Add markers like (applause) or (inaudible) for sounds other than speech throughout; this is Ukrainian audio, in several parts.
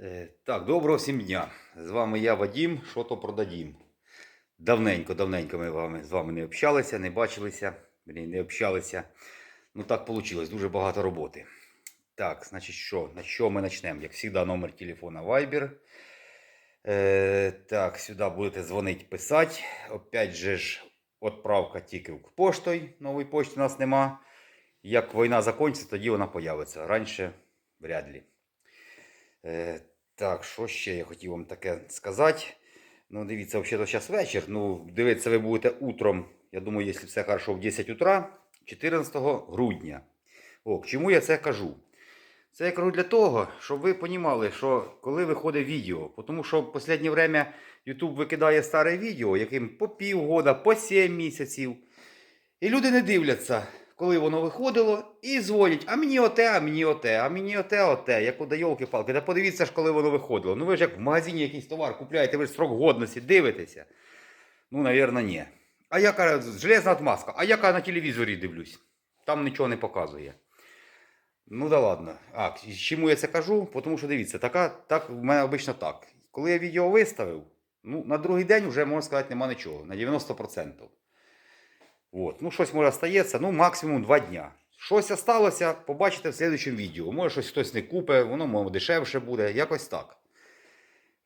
Е, Так, доброго всім дня. З вами я Вадім, що то продадім. Давненько, давненько ми вами- з вами не общалися, не бачилися, не общалися. Ну так вийшло, дуже багато роботи. Так, значить що? На що ми почнемо? Як завжди, номер телефона Viber. Е, так, сюди будете дзвонити, писати. Опять же ж, відправка тільки поштою. Нової почти у нас нема. Як війна закінчиться, тоді вона появиться. Раніше вряд ли. Е, так, що ще я хотів вам таке сказати. Ну, дивіться, взагалі зараз вечір. Ну, дивитися ви будете утром. Я думаю, якщо все хорошо, в 10 утра, 14 грудня. О, чому я це кажу? Це я кажу для того, щоб ви розуміли, що коли виходить відео, тому що в останнє время YouTube викидає старе відео, яким по півгода, по 7 місяців. І люди не дивляться, коли воно виходило, і дзвонять, а мені оте, а мені оте, а мені оте, оте. Як уда йолки-палки. Та подивіться ж, коли воно виходило. Ну ви ж як в магазині якийсь товар купляєте, ви ж срок годності дивитеся. Ну, навірно, ні. А я кажу, железна отмазка, а я на телевізорі дивлюсь. Там нічого не показує. Ну да ладно. А, чому я це кажу? Тому що дивіться, така, так в мене обично так. Коли я відео виставив, ну, на другий день вже, можна сказати, нема нічого. На 90%. От. Ну, щось може стається, ну, максимум 2 дня. Щось осталося, побачите в слідчому відео. Може, щось хтось не купить, воно може дешевше буде, якось так.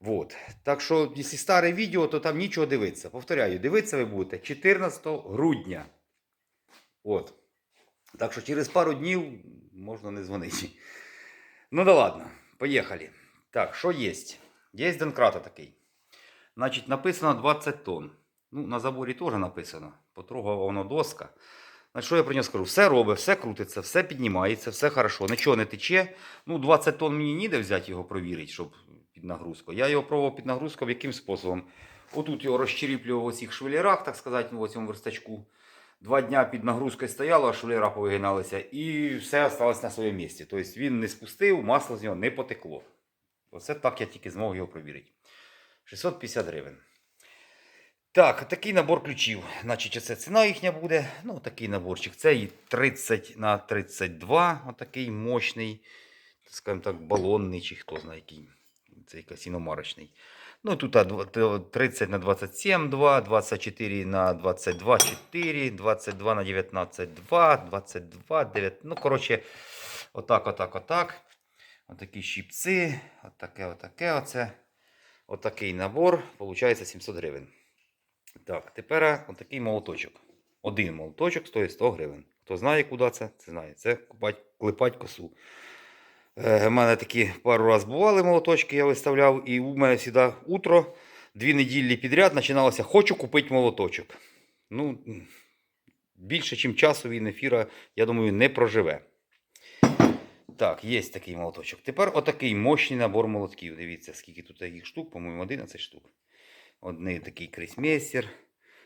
Вот. Так що, якщо старе відео, то там нічого дивитися. Повторяю, дивитися ви будете 14 грудня. От. Так що через пару днів можна не дзвонити. Ну да ладно, поїхали. Так, що є? Є Донкрата такий. Значить, написано 20 тонн. Ну, на заборі теж написано. Потрогала воно доска. Значить, що я про нього скажу? Все робить, все крутиться, все піднімається, все хорошо, нічого не тече. Ну, 20 тонн мені ніде взяти його провірити, щоб під нагрузку. Я його пробував під нагрузкою яким способом? Отут його розчеріплював у цих швелерах, так сказати, в цьому верстачку. Два дня під нагрузкою стояло, а швелера повигиналися, і все осталось на своєму місці. Тобто він не спустив, масло з нього не потекло. Оце так я тільки змог його провірити. 650 гривень. Так, такий набор ключів. Значить, це ціна їхня буде. Ну, такий наборчик. Це і 30 на 32, отакий мощний, скажімо так, балонний, чи хто знає який. Цей касіномарочний. Ну, тут 30 на 27, 2, 24 на 22, 4, 22 на 19, 2, 22, 9. Ну, коротше, отак, отак, отак. Отакі щипці, отаке, отаке оце. Отакий набор, виходить 700 гривень. Так, тепер отакий молоточок. Один молоточок стоїть 100 гривень. Хто знає, куди це, це знає. Це купать, клепать косу. Е, У мене такі пару раз бували молоточки, я виставляв, і у мене завжди утро, дві неділі підряд починалося хочу купити молоточок. Ну, більше, ніж часу він ефіра, я думаю, не проживе. Так, є такий молоточок. Тепер отакий мощний набор молотків. Дивіться, скільки тут таких штук, по-моєму, 11 штук. Одний такий крейсмейстер.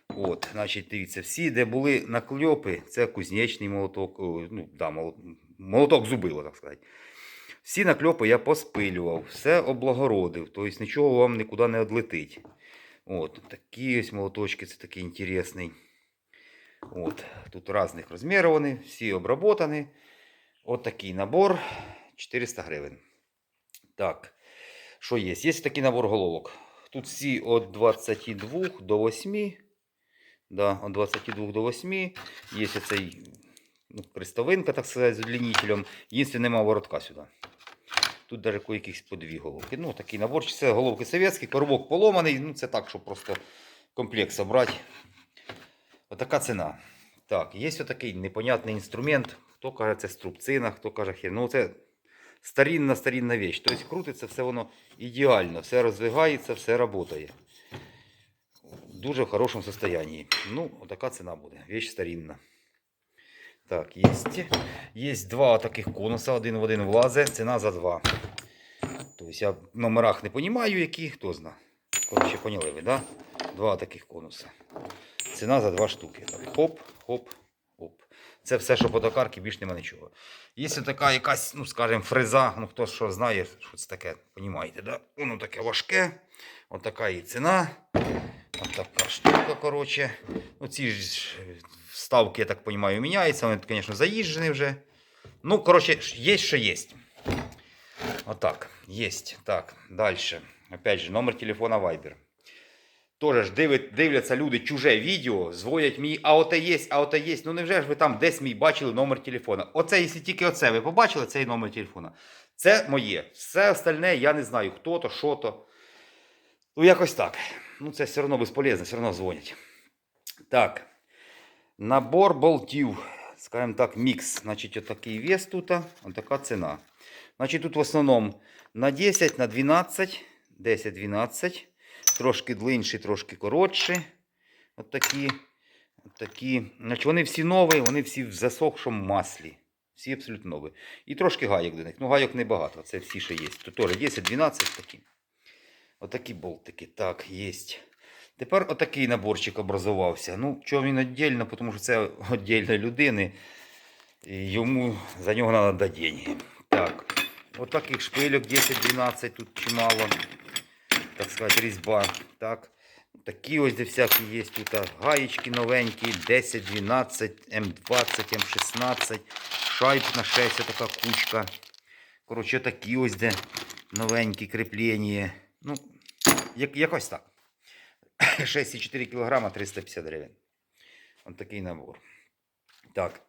От, значить, дивіться, всі, де були накльопи, це кузнечний молоток, ну, да, молот, молоток зубило, так сказати. Всі накльопи я поспилював, все облагородив, тобто нічого вам нікуди не одлетить. От, такі ось молоточки, це такий інтересний. От, тут різних розмірів вони, всі обработані. От такий набор 400 гривень. Так, що є? Є такий набор головок. Тут всі від 22 до 8. Да, від 22 до 8. Є цей ну, крестовинка, так сказати, з удлінителем. Єдине, нема воротка сюди. Тут навіть якісь по дві головки. Ну, такий набор. Це головки совєтські, коробок поломаний. Ну, це так, щоб просто комплект зібрати. Отака ціна. Так, є отакий непонятний інструмент. Хто каже, це струбцина, хто каже хер. Ну, це старінна старінна вещь. Тобто крутиться все воно ідеально, все роздвигається, все працює. Дуже в хорошому состоянии. Ну, отака ціна буде. Вещь старинна. Так, є. Є два таких конуса, один в один влазить, ціна за два. Тобто я в номерах не розумію, які, хто зна. Коротше, поняли ви, да? Два таких конуса. Ціна за два штуки. Так, хоп, хоп. Це все, що по токарки, більш нема нічого. Є така якась, ну скажімо, фреза, ну хто що знає, що це таке, розумієте, да? Воно таке важке, отака і ціна. Отака штука, коротше. Ну, ці ж вставки, я так розумію, міняються. Вони, звісно, заїжджені вже. Ну, коротше, є, що є. Отак, єсть. Так, далі. Опять же, номер телефона Viber. Тоже ж дивляться люди чуже відео, дзвонять мені, а оте є, а оте є. Ну невже ж ви там десь мій бачили номер телефона? Оце, якщо тільки оце ви побачили, цей номер телефона. Це моє. Все остальне я не знаю, хто то, що то. Ну, якось так. Ну, це все одно безполезно, все одно дзвонять. Так. Набор болтів, скажімо так, мікс. Значить, отакий вес тут, отака ціна. Значить, тут в основному на 10, на 12, 10-12. Трошки длинші, трошки коротші. От такі. От такі. Значить, вони всі нові, вони всі в засохшому маслі. Всі абсолютно нові. І трошки гайок до них. Ну, гайок небагато, це всі ще є. Тут теж 10-12 такі. Отакі болтики. Так, є. Тепер отакий наборчик образувався. Ну, чого він віддільно, тому що це віддільної людини. І йому за нього треба дати деньги. Так, отаких шпильок 10-12 тут чимало. Так сказати, різьба. Так. Такі ось де всякі є тут. Гаєчки новенькі, 10, 12, М20, М16, шайб на 6, така кучка. Коротше, такі ось де новенькі кріплення. Ну, як, якось так. 6,4 кг 350 гривень. Ось такий набор. Так.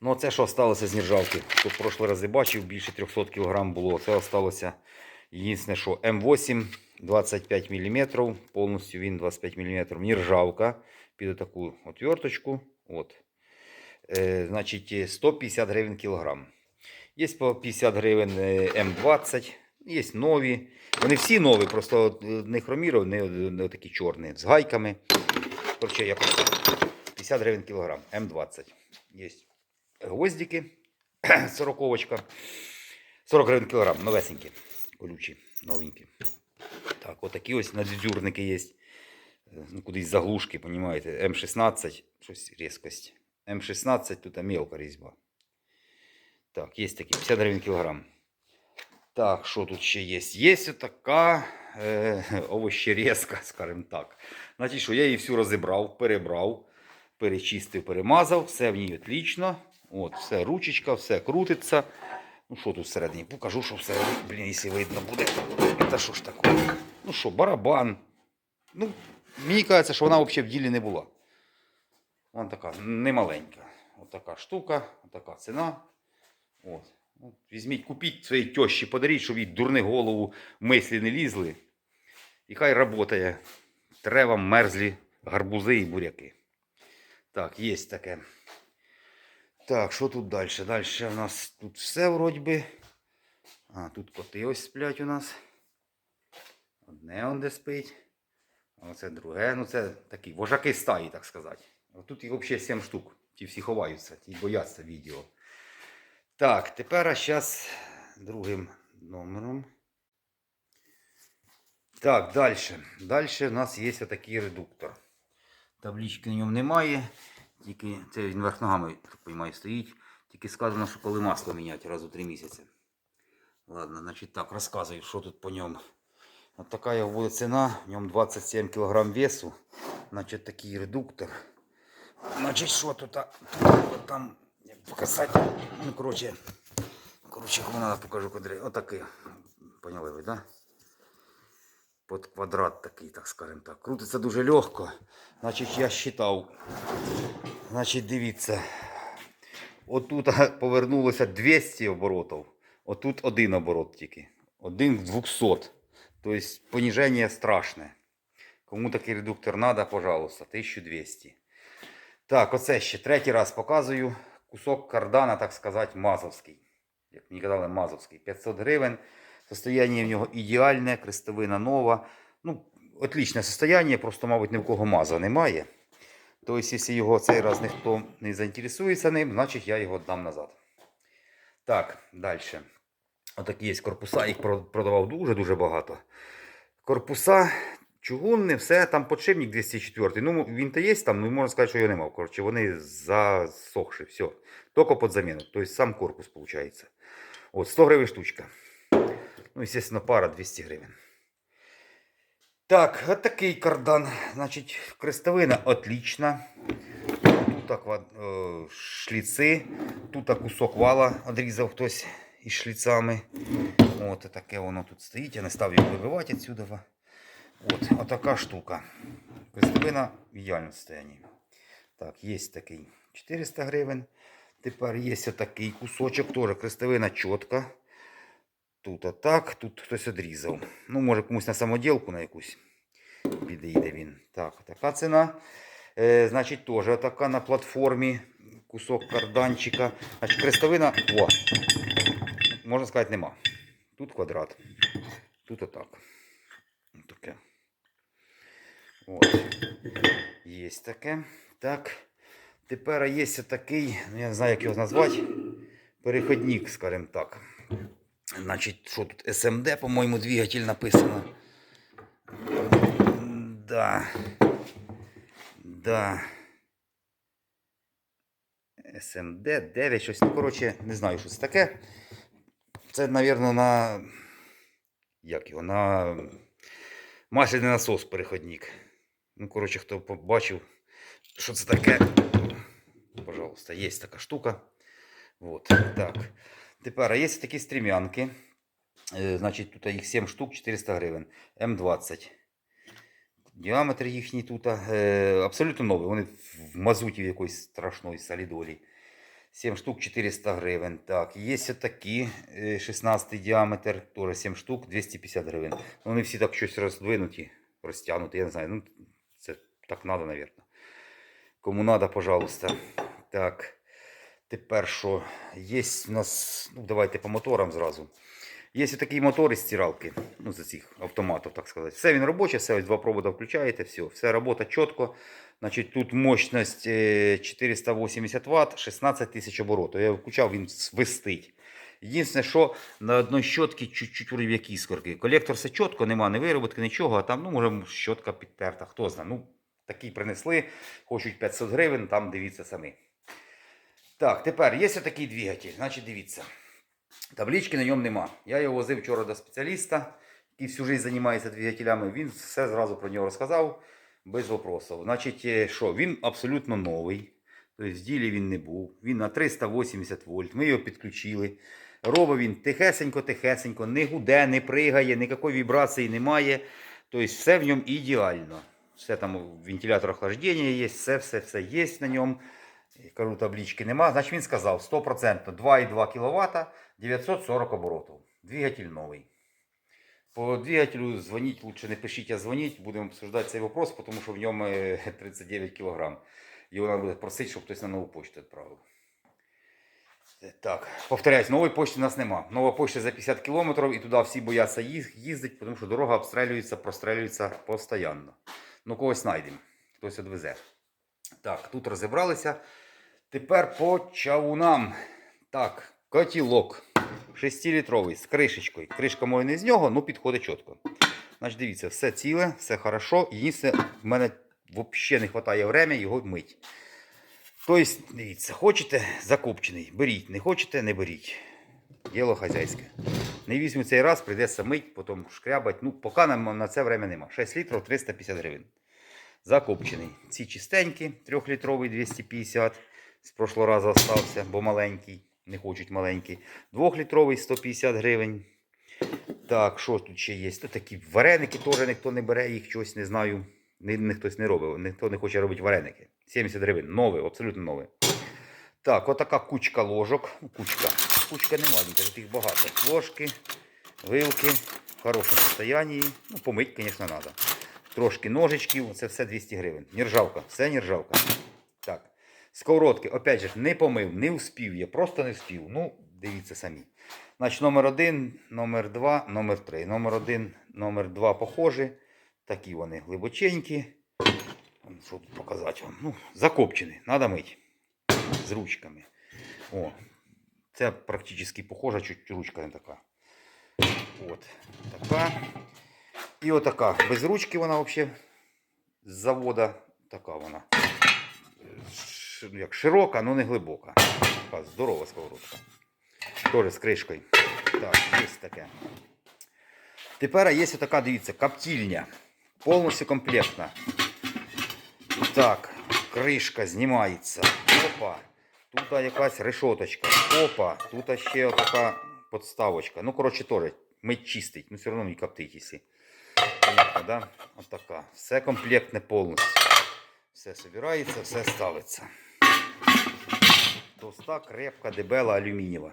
Ну, це що сталося з нержавки. Хто в прошлий рази бачив, більше 300 кг було. Це осталося єдине, що М8 25 мм. Повністю він 25 мм. Нержавка під таку отверточку. От. Е, значить, 150 гривень кілограм. Є по 50 гривень е, М20, є нові. Вони всі нові, просто е, не хроміров, не, не такі чорні, з гайками. Короче, якось 50 гривень кілограм, М20. Є гвоздики, (coughs) 40 40 гривень кілограм, новесенькі, колючі, новенькі. Так, отакі ось надзюрники є. Ну, кудись заглушки, понімаєте. М16, щось різкость. М16 тут мелка різьба. Так, є такі 50 гривень кілограм. Так, що тут ще є? Є така е, (laughs) овощерезка, скажімо так. Значить, що я її всю розібрав, перебрав, перечистив, перемазав, все в ній отлично. От, все, ручечка, все крутиться. Ну, що тут всередині? Покажу, що всередині, блін, якщо видно буде. Та що ж таке? Ну що, барабан. Ну, мені кажеться, що вона взагалі в ділі не була. Вона така немаленька. От така штука, от така ціна. От. От, Візьміть, купіть своїй тещі, подаріть, щоб їй дурни голову мислі не лізли. І хай працює. Треба мерзлі гарбузи і буряки. Так, є таке. Так, що тут далі? Далі у нас тут все вроді би. А, тут коти ось сплять у нас. Одне он де спить. А оце друге. Ну це такі вожаки стаї, так сказати. А тут їх взагалі 7 штук. Ті всі ховаються, ті бояться відео. Так, тепер зараз другим номером. Так, далі. Далі у нас є отакий редуктор. Таблички на ньому немає. Тільки це він верх ногами, так розумію, стоїть. Тільки сказано, що коли масло міняти раз у 3 місяці. Ладно, значить так, розказую, що тут по ньому. От така його буде ціна, в ньому 27 кг весу. Значить такий редуктор. Значить, що тут, тут там показати. Ну, коротше, коротше, кому треба покажу куди. Отакий. Поняли ви, так? Да? Под квадрат такий, так скажемо так. Крутиться дуже легко. Значить, я считав. Значить, дивіться. Отут повернулося 200 оборотів. Отут один оборот тільки. Один в 200. Тобто пониження страшне. Кому такий редуктор треба, пожалуйста, 1200. Так, оце ще третій раз показую. Кусок кардана, так сказати, мазовський. Як мені казали, мазовський. 500 гривень. Состояние в нього ідеальне, крестовина нова. Ну, отличне состояние, просто, мабуть, ні в кого маза немає. Тобто, якщо його цей раз ніхто не заінтересується ним, значить я його дам назад. Так, далі. Отакі є корпуса, їх продавав дуже-дуже багато. Корпуса, чугунні, все, там подшипник 204. Ну, він то є там, ну можна сказати, що його немає. Коротше, вони засохші, все. Тільки під заміну. Тобто сам корпус виходить. От, 100 гривень штучка. Ну, естественно, пара 200 гривень. Так, от такий кардан. Значить, крестовина отлична. Тут е, шліци. Тут кусок вала відрізав хтось із шліцами. От таке воно тут стоїть. Я не став його вибивати відсюди. От, отака штука. Крестовина в ідеальному стані. Так, є такий 400 гривень. Тепер є отакий кусочок, теж крестовина чітка. Тут отак, тут хтось одрізав. Ну, може комусь на самоділку на якусь підійде він. Так, така ціна. Е, значить, теж така на платформі. Кусок карданчика. Значить, крестовина, о, можна сказати, нема. Тут квадрат. Тут отак. Таке. От. Є таке. Так. Тепер є такий, ну я не знаю, як його назвати. Переходник, скажімо так. Значить, що тут? СМД, по-моєму, двигатель написано. Да. Да. СМД 9, щось. Ну, коротше, не знаю, що це таке. Це, мабуть, на. Як його? На масляний насос переходник. Ну, коротше, хто побачив, що це таке. Пожалуйста, є така штука. Вот, так. Тепер є такі стрімянки. Е, Значить, тут їх 7 штук, 400 гривень. М20. Діаметр їхній тут е, абсолютно новий. Вони в мазуті в якоїсь страшної солідолі. 7 штук 400 гривень. Так, є такі 16 діаметр, теж 7 штук 250 гривень. Ну, Вони всі так щось роздвинуті, розтягнуті, я не знаю. Ну, це так треба, мабуть. Кому треба, пожалуйста. Так. Тепер що? Є у нас, ну давайте по моторам зразу. Є такі мотори стиралки, ну, з цих автоматів, так сказати. Все він робочий, все ось два провода включаєте, все, все робота чітко. Значить, тут мощність е, 480 Вт, 16 тисяч оборотів. Я включав, він свистить. Єдине, що на одній щотці чуть-чуть рів'які іскорки. Колектор все чітко, нема ні вироботки, нічого, а там, ну, може, щотка підтерта, хто знає. Ну, такий принесли, хочуть 500 гривень, там дивіться самі. Так, тепер є такий двигатель. Значить, дивіться. Таблички на ньому нема. Я його возив вчора до спеціаліста, який всю життя займається двигателями. Він все зразу про нього розказав без вопросів. Значить, е, що він абсолютно новий. Тобто в ділі він не був. Він на 380 вольт. Ми його підключили. Робить він тихесенько-тихесенько, не гуде, не пригає, ніякої вібрації немає. Тобто все в ньому ідеально. Все там вентилятор охлаждення є, все, все, все є на ньому. Кажу, таблички нема. Значить він сказав 100% 2,2 кВт 940 оборотів. Двигатель новий. По двигателю дзвоніть, лучше не пишіть, а дзвоніть. Будемо обсуждати цей вопрос, тому що в ньому е, 39 кг. Його треба буде просити, щоб хтось на нову почту відправив. Е, Так, повторяюсь, нової почти у нас нема. Нова почта за 50 км і туди всі бояться їздити, тому що дорога обстрілюється, прострілюється постійно. Ну, когось знайдемо, хтось відвезе. Так, тут розібралися. Тепер по чавунам. Так, котілок. 6-літровий з кришечкою. Кришка моя не з нього, ну підходить чітко. Значить, дивіться, все ціле, все хорошо. Єдине, в мене взагалі не вистачає времени його мить. Тобто, дивіться, хочете закопчений, беріть, не хочете, не беріть. Діло хазяйське. Не візьму цей раз, прийдеться мить, потім шкрябать. Ну, поки нам на це время нема. 6 літрів 350 гривень. Закопчений. Ці чистенькі, 3-літровий 250. З прошлого разу остався, бо маленький. Не хочуть маленький. 2-літровий 150 гривень. Так, що тут ще є? Тут такі вареники теж ніхто не бере, їх чогось не знаю. Ні, хтось не робив. Ніхто не хоче робити вареники. 70 гривень. Новий, абсолютно новий. Так, отака кучка ложок. Ну, Кучка. Кучка не маленька, тут їх багато. Ложки, вилки в хорошому стані. Ну, помить, звісно, треба. Трошки ножичків, це все 200 гривень. Нержавка, все нержавка. Сковородки, опять же, не помив, не успів я, просто не вспів. Ну, дивіться самі. Значить, номер один, номер два, номер три. Номер один, номер два похожі. Такі вони глибоченькі. Що тут показати вам? Ну, закопчені, треба мити. З ручками. О, це практично похожа, чуть ручка не така. От, така. І отака. Без ручки вона взагалі з завода. Така вона. Як широка, але не глибока. Така здорова сковородка. Теж з кришкою. Так, є таке. Тепер є така, дивіться, коптильня. Повністю комплектна. Так, кришка знімається. Опа. Тут якась решоточка. Опа. Тут ще така подставочка. Ну, коротше, теж мить чистить, ну все одно не коптить, якщо. Да? Така. Все комплектне повністю. Все збирається, все ставиться. Товста, крепка, дебела, алюмінієва.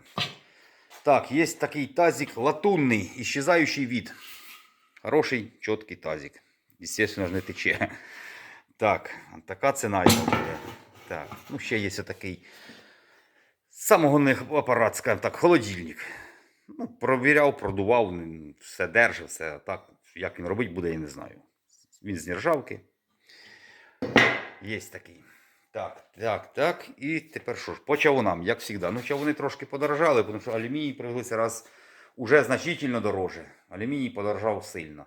Так, є такий тазик латунний, ісчезаючий від. Хороший, чіткий тазик. Естественно, ж не тече. Так, така ціна його буде. Так, ну ще є такий самогонний апарат, скажімо так, холодильник. Ну, провіряв, продував, все держить, все так. Як він робить буде, я не знаю. Він з нержавки. Є такий. Так, так, так. І тепер що ж, по чавунам, як завжди. Ну, чавуни трошки подорожали, тому що алюміній привелися раз уже значительно дороже. Алюміній подорожав сильно.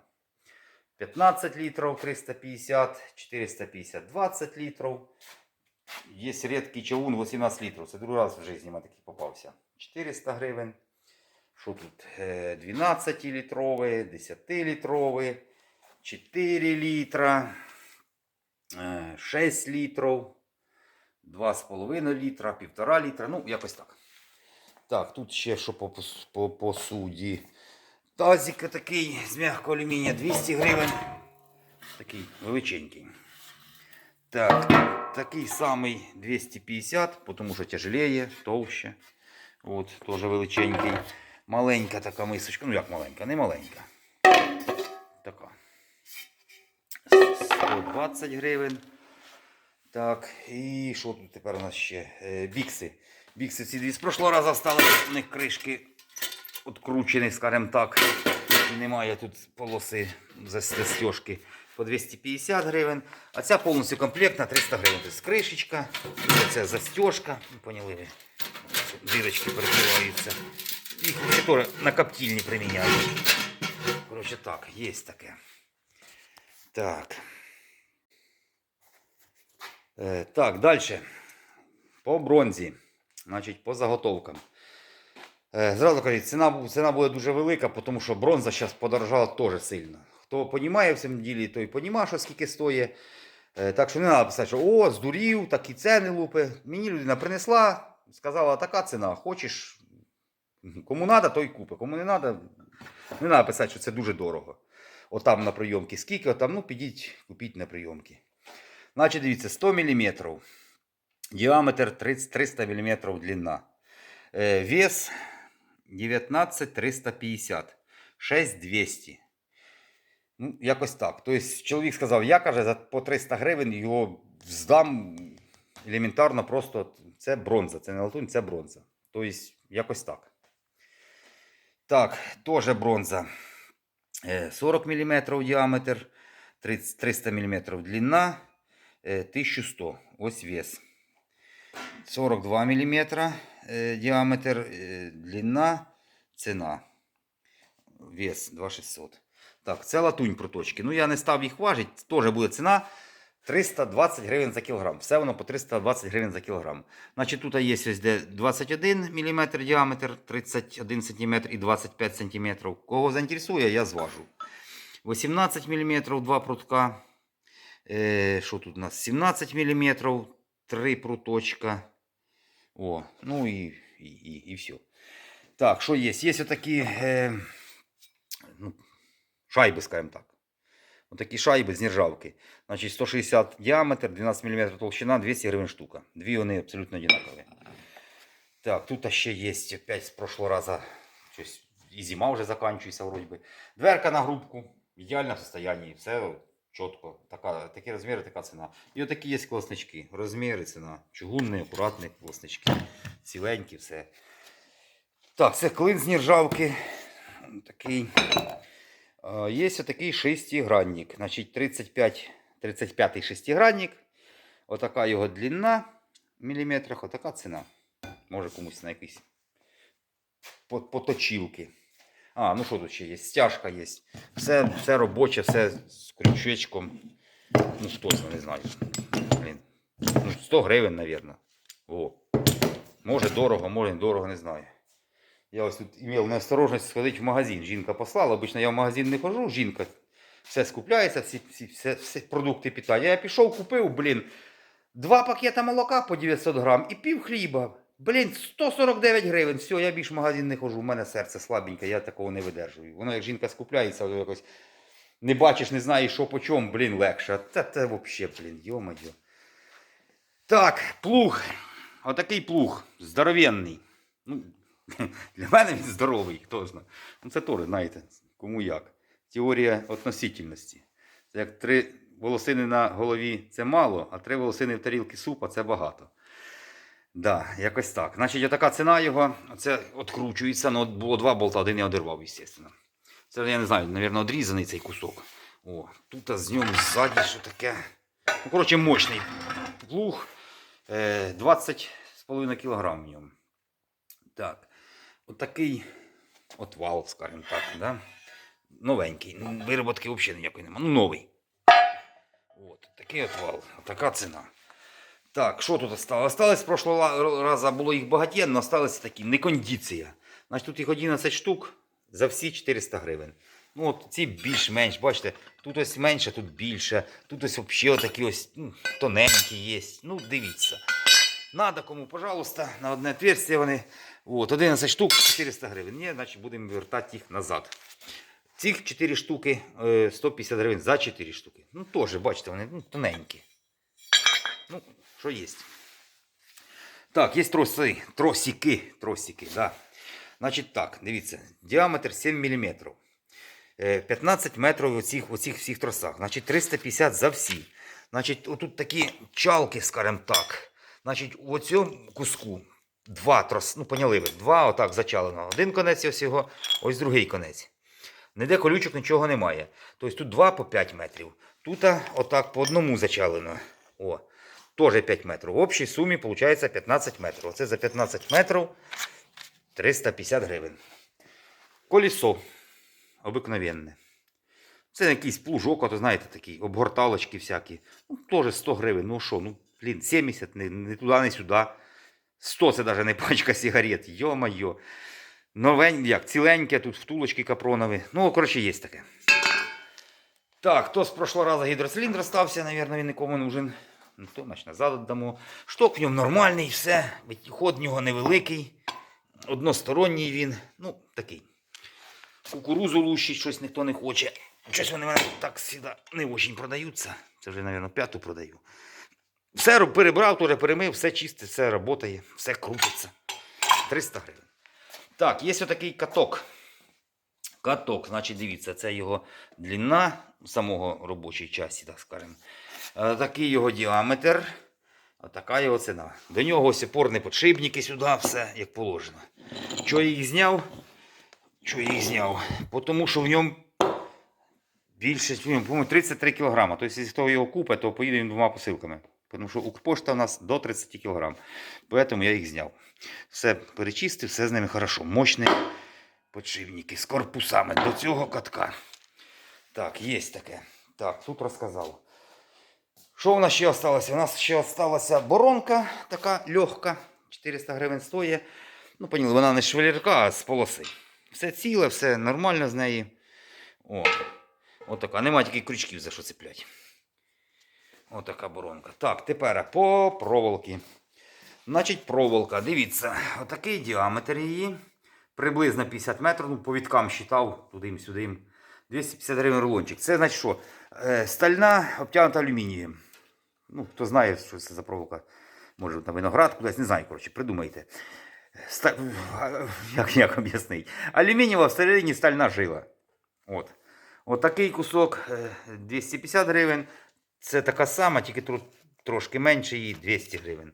15 літрів 350, 450 20 літрів. Є рідкий чавун 18 літрів. Це другий раз в житті мені такий попався. 400 гривень. Що тут? Е, 12 літровий, 10 літровий, 4 літра, е, 6 літрів, 2,5 літра, 1,5 літра. Ну, якось так. Так, тут ще що по, пос- по посуді. Тазик такий з м'якого алюмінія 200 гривень. Такий величенький. Так, такий самий 250, тому що тяжелее, товще. От, теж величенький. Маленька така мисочка. Ну як маленька, не маленька. 120 гривень. Так, і що тут тепер у нас ще? Е, бікси. Бікси ці дві з прошлого разу стали, у них кришки відкручені, скажімо так. Немає тут полоси застежки по 250 гривень. А ця повністю комплектна 300 гривень. Тобто кришечка, це застежка. Ну, поняли ви. Дирочки перекриваються. Їх теж на коптильні приміняють. Коротше так, є таке. Так. Е, так, далі. По бронзі. Значить, по заготовкам. Е, Зразу кажу, ціна, ціна буде дуже велика, тому що бронза зараз подорожала теж сильно. Хто розуміє в цьому ділі, той розуміє, що скільки стоїть. Е, Так що не треба писати, що о, здурів, такі ціни лупи. Мені людина принесла, сказала, така ціна, хочеш. Кому треба, той купи. Кому не треба, не треба писати, що це дуже дорого. Отам на прийомки скільки, отам, ну підіть, купіть на прийомки. Значить, дивіться, 100 мм. Діаметр 30, 300 мм длина. Е, Вес 19350. 6200. Ну, якось так. Тобто чоловік сказав, я каже, за по 300 гривень його здам елементарно просто. Це бронза, це не латунь, це бронза. Тобто, якось так. Так, теж бронза. Е, 40 мм діаметр, 30, 300 мм длина, е, 1100. Ось вес. 42 мм діаметр, е, длина, ціна. Вес 2600. Так, це латунь проточки. Ну, я не став їх важити, теж буде ціна 320 гривень за кілограм. Все воно по 320 гривень за кілограм. Значить, тут є ось де 21 мм діаметр, 31 см і 25 см. Кого заінтересує, я зважу. 18 мм два прутка. Що тут у нас? 17 мм, три пруточка. О, ну і, і, і, і все. Так, що є? Є отакі е, ну, шайби, скажімо так. Отакі шайби з нержавки. Значить, 160 діаметр, 12 мм толщина, 200 гривень штука. Дві вони абсолютно однакові. Так, тут ще є опять з прошлого разу. Щось, і зима вже закінчується вроді би. Дверка на грубку. В ідеальному стані. Все чітко. Така, такі розміри, така ціна. І отакі є колоснички. Розміри, ціна. Чугунні, акуратні колоснички. Ціленькі, все. Так, це клин з нержавки. Такий. Є отакий шестигранник. Значить, 35, 35 шестигранник. Отака його длина в міліметрах, отака ціна. Може комусь на якісь по- поточілки. А, ну що тут ще є? Стяжка є. Все, все робоче, все з крючечком. Ну, точно не знаю. Блін. Ну, 100 гривень, мабуть. О. Може дорого, може дорого, не знаю. Я ось тут мав неосторожність сходити в магазин. Жінка послала. Обично я в магазин не хожу, жінка все скупляється, всі, всі, все, всі продукти питання. Я пішов, купив, блін, два пакета молока по 900 грам і пів хліба. Блін, 149 гривень. Все, я більш в магазин не ходжу. У мене серце слабеньке, я такого не видержую. Воно як жінка скупляється, воно якось не бачиш, не знаєш, що по чому, блін, легше. А Це, взагалі, блін, йо-моє. Так, плуг. Отакий плуг. Здоровенний. Ну, (laughs) для мене він здоровий, хто знає. Ну, це теж, знаєте, кому як. Теорія относительності. Це як три волосини на голові це мало, а три волосини в тарілці супа це багато. Да, якось так. Значить, отака ціна його, це відкручується. Ну, було два болта, один я одірвав, звісно. Це я не знаю, мабуть, одрізаний цей кусок. О, тут з ньому ззаді що таке. Ну, коротше, мощний плуг. Е, 20,5 кг в ньому. Так. Отакий отвал, скажімо так. Да? Новенький. Ну, вироботки взагалі ніякої немає. Ну, новий. От, такий отвал. Така ціна. Так, що тут осталось? Осталось з прошлого разу було їх багатєнно, осталось такі, не кондиція. Значить, тут їх 11 штук за всі 400 гривень. Ну, от ці більш-менш, бачите, тут ось менше, тут більше, тут ось взагалі такі ось ну, тоненькі є. Ну, дивіться. Надо кому, пожалуйста, на одне отверстие вони. От, 11 штук 400 гривень. Ні, значить будемо вертати їх назад. Цих 4 штуки е, 150 гривень за 4 штуки. Ну, теж, бачите, вони ну, тоненькі. Що є. Так, є троси, тросики, тросики, да. Значить так, дивіться, діаметр 7 мм. 15 метрів у цих, у цих всіх тросах. Значить, 350 за всі. Значить, отут такі чалки, скажімо так. Значить, у цьому куску два трос, ну поняли ви, два отак зачалено. Один конець ось його, ось другий конець. Ніде колючок нічого немає. Тобто тут 2 по 5 метрів. Тут отак по одному зачалено. О, теж 5 метрів. В общій сумі виходить 15 метрів. Оце за 15 метрів 350 гривень. Колесо обикновенне. Це якийсь плужок, ото знаєте, такі обгорталочки всякі. Ну, теж 100 гривень. Ну що, ну, блін, 70, не, не туди, не сюди. 100 це навіть не пачка сигарет. Йо-майо. Новень, як, ціленьке, тут втулочки капронові. Ну, коротше, є таке. Так, хто з прошлого разу гідроциліндр стався, мабуть, він нікому нужен. Ну, то, значить, назад віддамо. Шток в ньому нормальний, все. Ход в нього невеликий. Односторонній він. Ну, такий. Кукурузу лущить, щось ніхто не хоче. Щось вони мене так завжди не дуже продаються. Це вже, мабуть, п'яту продаю. Все перебрав, теж перемив, все чисте, все працює, все крутиться. 300 гривень. Так, є отакий каток. Каток, значить, дивіться, це його длина самого робочої часті, так скажемо. Е, Такий його діаметр. Така його ціна. До нього ось опорні подшипники сюди, все як положено. Чого я їх зняв? Чого я їх зняв? Тому що в ньому більше, в ньому, по-моєму, 33 кг. Тобто, якщо хто його купить, то поїде він двома посилками. Тому що Укрпошта у нас до 30 кг. Тому я їх зняв. Все перечистив, все з ними хорошо. Мощні подшипники з корпусами до цього катка. Так, є таке. Так, тут розказав. Що у нас ще залишилося? У нас ще залишилася боронка така легка. 400 гривень стоїть. Ну, поняли, вона не швелірка, а з полоси. Все ціле, все нормально з неї. О, отака. Нема тільки крючків за що цеплять. Отака боронка. Так, тепер по проволоки. Значить, проволока, дивіться, отакий діаметр її. Приблизно 50 метрів, ну, по віткам считав, туди-сюди. 250 гривень рулончик. Це значить що? Е, Стальна обтягнута алюмінієм. Ну, хто знає, що це за проволока. Може на виноград кудись, не знаю, коротше, придумайте. Ста... Як, як об'яснити? Алюмінієва всередині стальна жила. От. От такий кусок е, 250 гривень. Це така сама, тільки тро- трошки менше її 200 гривень.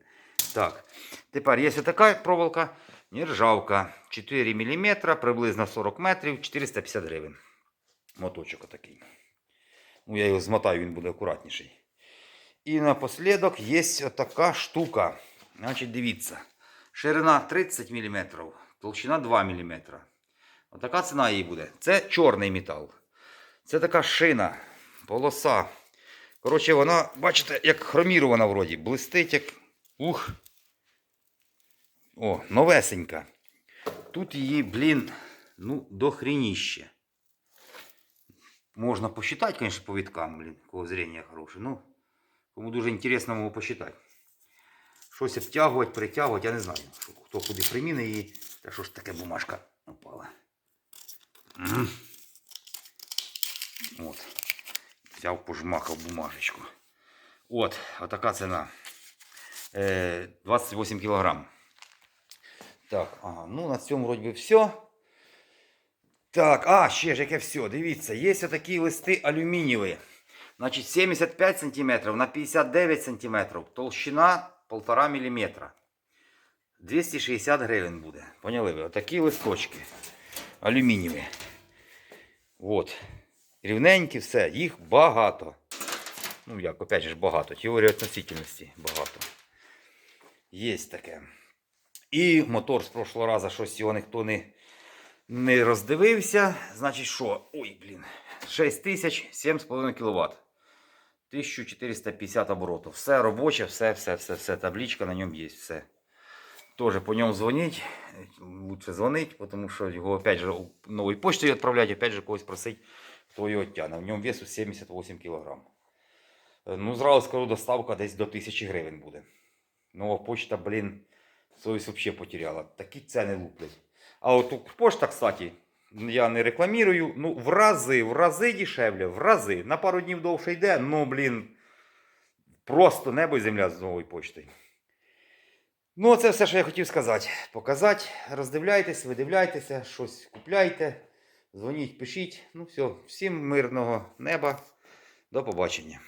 Так. Тепер є така проволока, нержавка. 4 мм, приблизно 40 метрів, 450 гривень. Моточок отакий. Ну, я його змотаю, він буде акуратніший. І напослідок є отака штука. Значить, дивіться. Ширина 30 мм, толщина 2 мм. Отака ціна її буде. Це чорний метал. Це така шина, полоса. Коротше, вона, бачите, як хромірована вроді. Блистить, як. Ух. О, новесенька. Тут її, блін, ну, дохрініще. Можна посчитати, конечно, по виткам, блін, кого зрення хороше. Ну, кому дуже інтересно, можу посчитати. щось обтягувати, притягувати, я не знаю, хто куди приміни її. Та що ж таке бумажка упала. М. От. Взяв, пожмакав бумажечку. От, отака ціна. Е, 28 кілограм. Так, ага, ну на цьому вроді все. Так, а, ще ж яке все. Дивіться, є такі листи алюмінієві. Значить, 75 см на 59 см. Толщина 1,5 мм. 260 гривень буде. Поняли ви? Отакі листочки. Алюмінієві. От. Рівненькі все. Їх багато. Ну як, опять же багато. Теорія относительності багато. Є таке. І мотор з прошлого разу щось його ніхто не, не роздивився. Значить, що? Ой, блін. 6000, 7,5 кВт. 1450 оборотів. Все робоче, все, все, все, все. Табличка на ньому є, все. Тоже по ньому дзвонить. Лучше дзвонить, тому що його опять же новою поштою відправляють, опять же когось просить, хто його тягне. В ньому весу 78 кг. Ну, зразу скажу, доставка десь до 1000 гривень буде. Нова почта, блін, совість взагалі потеряла. Такі ціни луплять. А от пошта, кстати, я не рекламірую, ну в рази, в рази дешевле, в рази. На пару днів довше йде, ну, блін, просто небо і земля з новою почтою. Ну, це все, що я хотів сказати. Показати. Роздивляйтесь, видивляйтеся, щось купляйте, дзвоніть, пишіть. Ну все, всім мирного неба. До побачення.